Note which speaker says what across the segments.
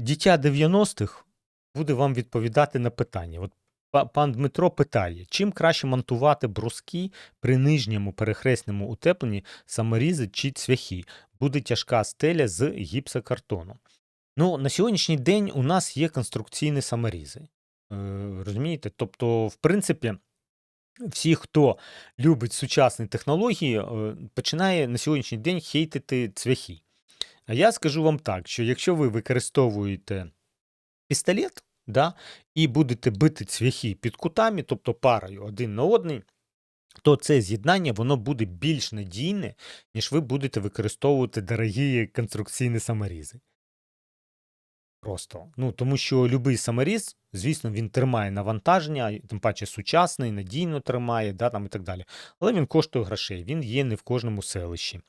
Speaker 1: дитя 90-х буде вам відповідати на питання. От пан Дмитро питає, чим краще монтувати бруски при нижньому перехресному утепленні саморізи чи цвяхи? Буде тяжка стеля з гіпсокартону. Ну, на сьогоднішній день у нас є конструкційні саморізи. Е, розумієте? Тобто, в принципі, всі, хто любить сучасні технології, е, починає на сьогоднішній день хейтити цвяхи. А я скажу вам так, що якщо ви використовуєте пістолет, да, і будете бити цвяхи під кутами, тобто парою один на одний, то це з'єднання воно буде більш надійне, ніж ви будете використовувати дорогі конструкційні саморізи. Просто. Ну, тому що любий саморіз, звісно, він тримає навантаження, тим паче сучасний, надійно тримає, да, там і так далі. Але він коштує грошей, він є не в кожному селищі.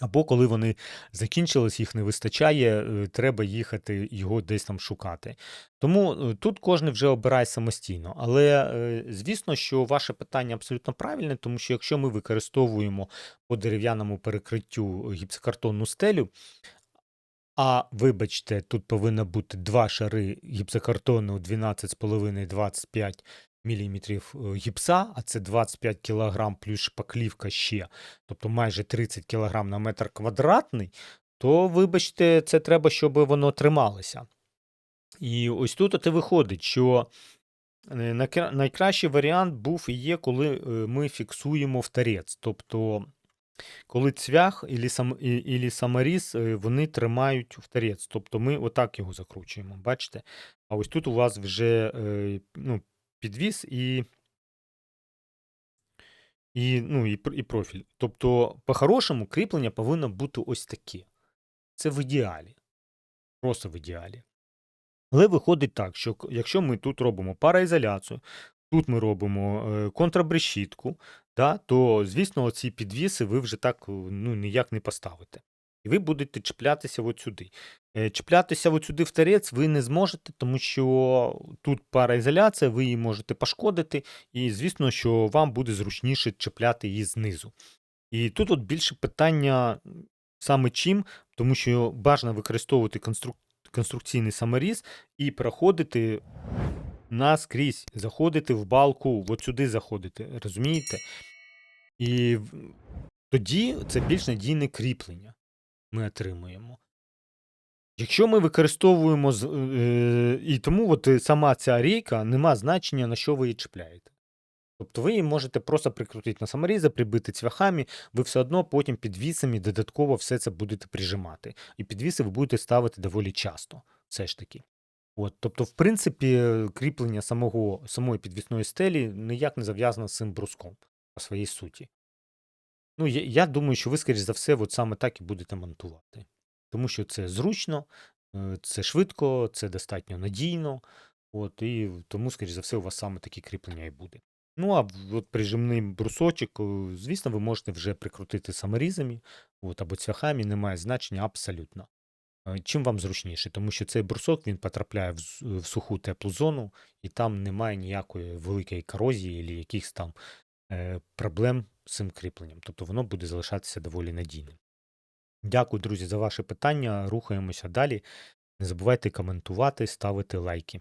Speaker 1: Або коли вони закінчились, їх не вистачає, е, треба їхати його десь там шукати. Тому е, тут кожен вже обирає самостійно. Але е, звісно, що ваше питання абсолютно правильне, тому що якщо ми використовуємо по дерев'яному перекриттю гіпсокартонну стелю, а вибачте, тут повинно бути два шари гіпсокартону 12,5-25 мм гіпса, а це 25 кг плюс шпаклівка ще, тобто майже 30 кг на метр квадратний, то, вибачте, це треба, щоб воно трималося. І ось тут і виходить, що е, найкращий варіант був і є, коли е, ми фіксуємо в тарець. Тобто, коли цвях і саморіз, е, вони тримають в тарець. Тобто ми отак його закручуємо. Бачите? А ось тут у вас вже е, ну, підвіс і, і, ну, і, і профіль. Тобто, по-хорошому, кріплення повинно бути ось таке. Це в ідеалі. Просто в ідеалі. Але виходить так, що якщо ми тут робимо параізоляцію, тут ми робимо е, контрабрешітку, да, то, звісно, ці підвіси ви вже так е, ну, ніяк не поставите. І ви будете чіплятися от сюди. Е, Чіплятися от сюди в тарець ви не зможете, тому що тут параізоляція, ви її можете пошкодити, і звісно, що вам буде зручніше чіпляти її знизу. І тут от більше питання саме чим, тому що бажано використовувати конструк... конструкційний саморіз і проходити наскрізь, заходити в балку, от сюди заходити, розумієте? І тоді це більш надійне кріплення ми отримуємо. Якщо ми використовуємо е, і тому от е, сама ця рейка нема значення, на що ви її чіпляєте. Тобто ви її можете просто прикрутити на саморізи, прибити цвяхами, ви все одно потім підвісами додатково все це будете прижимати. І підвіси ви будете ставити доволі часто, все ж таки. От, тобто, в принципі, кріплення самого, самої підвісної стелі ніяк не зав'язано з цим бруском по своїй суті. Ну, я, я думаю, що ви, скоріш за все, от саме так і будете монтувати. Тому що це зручно, е, це швидко, це достатньо надійно. От, і тому, скоріш за все, у вас саме такі кріплення і буде. Ну, а от прижимний брусочок, е, звісно, ви можете вже прикрутити саморізами от, або цвяхами, немає значення абсолютно. Е, Чим вам зручніше, тому що цей брусок він потрапляє в, в суху теплу зону, і там немає ніякої великої корозії або якихось там е, проблем цим кріпленням. Тобто воно буде залишатися доволі надійним. Дякую, друзі, за ваші питання. Рухаємося далі. Не забувайте коментувати, ставити лайки.